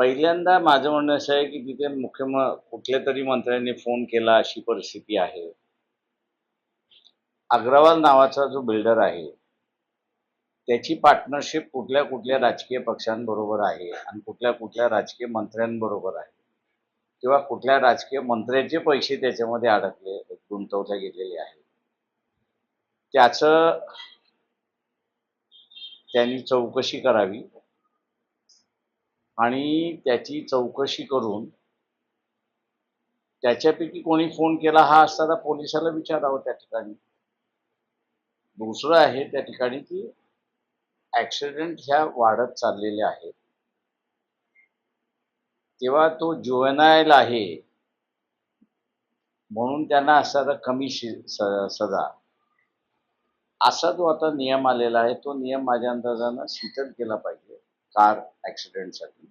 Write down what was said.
पहिल्यांदा माझं म्हणणं असं आहे की तिथे मुख्य कुठल्या तरी मंत्र्यांनी फोन केला अशी परिस्थिती आहे. अग्रवाल नावाचा जो बिल्डर आहे त्याची पार्टनरशिप कुठल्या कुठल्या राजकीय पक्षांबरोबर आहे आणि कुठल्या कुठल्या राजकीय मंत्र्यांबरोबर आहे? किंवा कुठल्या राजकीय मंत्र्याचे पैसे त्याच्यामध्ये अडकले गुंतवले गेलेले आहेत? त्याचं त्यांनी चौकशी करावी. आणि त्याची चौकशी करून त्याच्यापैकी कोणी फोन केला हा असताना पोलिसाला विचारावं त्या ठिकाणी. दुसरं आहे त्या ठिकाणी की ॲक्सिडेंट ह्या वाढत चाललेल्या आहेत. तेव्हा तो जुवेनायल आहे. म्हणून त्यांना असणारा कमी शि स- सजा. असा जो आता नियम आलेला आहे तो नियम माझ्या अंदाजानं शिथल केला पाहिजे कार ॲक्सिडेंटसाठी.